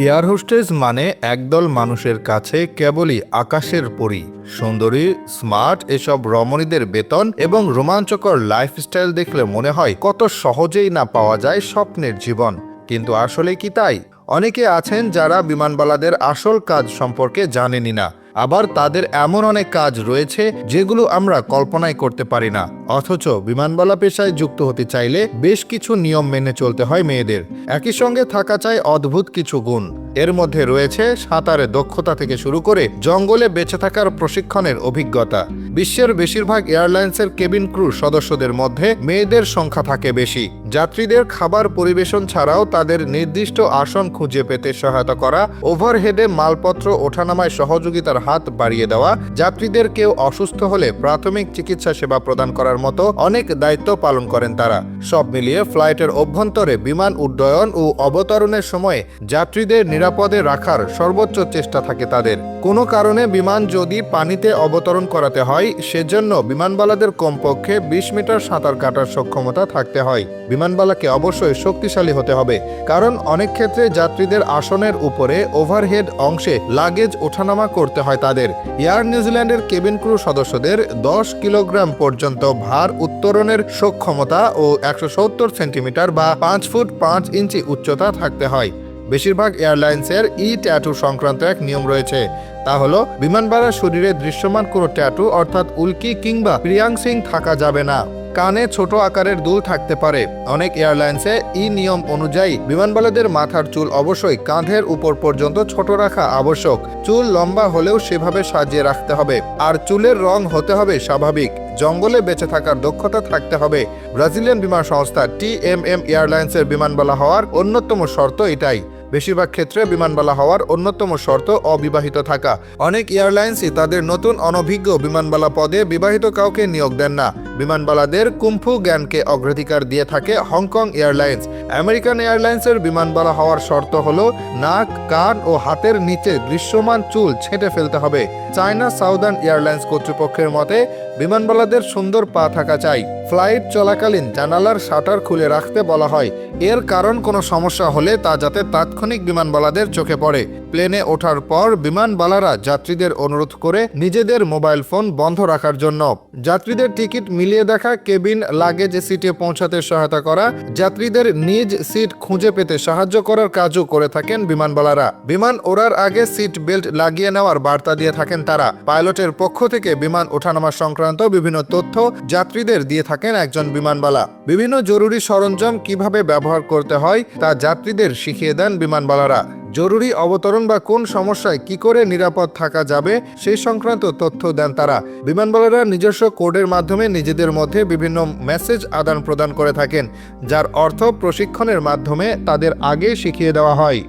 Air hostess মানে একদল মানুষের কাছে কেবলই আকাশের পরী। সুন্দরী, স্মার্ট এসব রমণীদের বেতন এবং রোমাঞ্চকর লাইফস্টাইল দেখলে মনে হয় কত সহজেই না পাওয়া যায় স্বপ্নের জীবন। কিন্তু আসলে কি তাই? অনেকে আছেন যারা বিমানবালাদের আসল কাজ সম্পর্কে জানেনই না। আবার তাদের এমন অনেক কাজ রয়েছে যেগুলো আমরা কল্পনাই করতে পারি না। অথচ বিমানবালা পেশায় যুক্ত হতে চাইলে বেশ কিছু নিয়ম মেনে চলতে হয় মেয়েদের। একই সঙ্গে থাকা চাই অদ্ভুত কিছু গুণ। এর মধ্যে রয়েছে সাঁতারে দক্ষতা থেকে শুরু করে জঙ্গলে বেঁচে থাকার প্রশিক্ষণের অভিজ্ঞতা। বিশ্বের বেশিরভাগ এয়ারলাইন্সের কেবিন ক্রু সদস্যদের মধ্যে মেয়েদের সংখ্যা থাকে বেশি। যাত্রীদের খাবার পরিবেশন ছাড়াও তাদের নির্দিষ্ট আসন খুঁজে পেতে সহায়তা করা, ওভারহেডে মালপত্র ওঠানামায় সহযোগিতার হাত বাড়িয়ে দেওয়া, যাত্রীদের কেউ অসুস্থ হলে প্রাথমিক চিকিৎসা সেবা প্রদান করার মতো অনেক দায়িত্ব পালন করেন তারা। সব মিলিয়ে ফ্লাইটের অভ্যন্তরে বিমান উড্ডয়ন ও অবতরণের সময়ে যাত্রীদের নিরাপদে রাখার সর্বোচ্চ চেষ্টা থাকে তাদের। কোনো কারণে বিমান যদি পানিতে অবতরণ করাতে হয়, সেজন্য বিমানবালাদের কমপক্ষে বিশ মিটার সাঁতার কাটার সক্ষমতা থাকতে হয়। বিমানবালাকে অবশ্যই শক্তিশালী হতে হবে, কারণ অনেক ক্ষেত্রে যাত্রীদের আসনের উপরে ওভারহেড অংশে লাগেজ ওঠানামা করতে হয় তাদের। এয়ার নিউজিল্যান্ডের কেবিন ক্রু সদস্যদের দশ কিলোগ্রাম পর্যন্ত ভার উত্তরণের সক্ষমতা ও একশো সত্তর সেন্টিমিটার বা পাঁচ ফুট পাঁচ ইঞ্চি উচ্চতা থাকতে হয়। বেশিরভাগ এয়ারলাইন্সের ই ট্যাটু সংক্রান্ত এক নিয়ম রয়েছে। তা হল, বিমানবালার শরীরে দৃশ্যমান কোনো ট্যাটু অর্থাৎ উল্কি কিংবা প্রিয়াংসিং থাকা যাবে না। কানে ছোট আকারের দুল থাকতে পারে। অনেক এয়ারলাইন্সে ই নিয়ম অনুযায়ী বিমানবালাদের মাথার চুল অবশ্যই কাঁধের উপর পর্যন্ত ছোট রাখা আবশ্যক। চুল লম্বা হলেও সেভাবে সাজিয়ে রাখতে হবে। আর চুলের রং হতে হবে স্বাভাবিক। জঙ্গলে বেঁচে থাকার দক্ষতা থাকতে হবে। ব্রাজিলিয়ান বিমান সংস্থা টিএমএম এয়ারলাইন্সের বিমানবালা হওয়ার অন্যতম শর্ত এটাই। বেশিরভাগ ক্ষেত্রে বিমানবালা হওয়ার অন্যতম শর্ত অবিবাহিত থাকা। অনেক এয়ারলাইন্সই তাদের নতুন অনভিজ্ঞ বিমানবালা পদে বিবাহিত কাউকে নিয়োগ দেন না। বিমানবালাদের কুম্ফু জ্ঞানকে অগ্রাধিকার দিয়ে থাকে হংকং এয়ারলাইন্স। আমেরিকান এয়ারলাইন্সের বিমানবালা হওয়ার শর্ত হলো, নাক, কান ও হাতের নিচে দৃশ্যমান চুল ছেঁটে ফেলতে হবে। চায়না সাউদার্ন এয়ারলাইন্স কর্তৃপক্ষের মতে, বিমানবালাদের সুন্দর পা থাকা চাই। ফ্লাইট চলাকালীন জানালার শাটার খুলে রাখতে বলা হয়। এর কারণ কোনো সমস্যা হলে তা যাতে তাৎক্ষণিক বিমানবালাদের চোখে পড়ে। প্লেনে ওঠার পর বিমানবালারা যাত্রীদের অনুরোধ করে নিজেদের মোবাইল ফোন বন্ধ রাখার জন্য। যাত্রীদের টিকিট মিলিয়ে দেখা কেবিন, লাগেজ, সিটে পৌঁছাতে সহায়তা করা, যাত্রীদের নিজ সিট খুঁজে পেতে সাহায্য করার কাজও করে থাকেন বিমানবালারা। বিমান ওড়ার আগে সিট বেল্ট লাগিয়ে নেওয়ার বার্তা দিয়ে থাকেন তারা। পাইলটের পক্ষ থেকে বিমান ওঠানামা সংক্রান্ত বিভিন্ন তথ্য যাত্রীদের দিয়ে থাকেন একজন বিমানবালা। বিভিন্ন জরুরি সরঞ্জাম কীভাবে ব্যবহার করতে হয় তা যাত্রীদের শিখিয়ে দেন বিমানবালারা। জরুরি অবতরণ বা কোন সমস্যায় কি করে নিরাপদ থাকা যাবে সেই সংক্রান্ত তথ্য দেন তারা। বিমানবালারা নিজস্ব কোডের মাধ্যমে নিজেদের মধ্যে বিভিন্ন মেসেজ আদান প্রদান করে থাকেন, যার অর্থ প্রশিক্ষণের মাধ্যমে তাদের আগে শিখিয়ে দেওয়া হয়।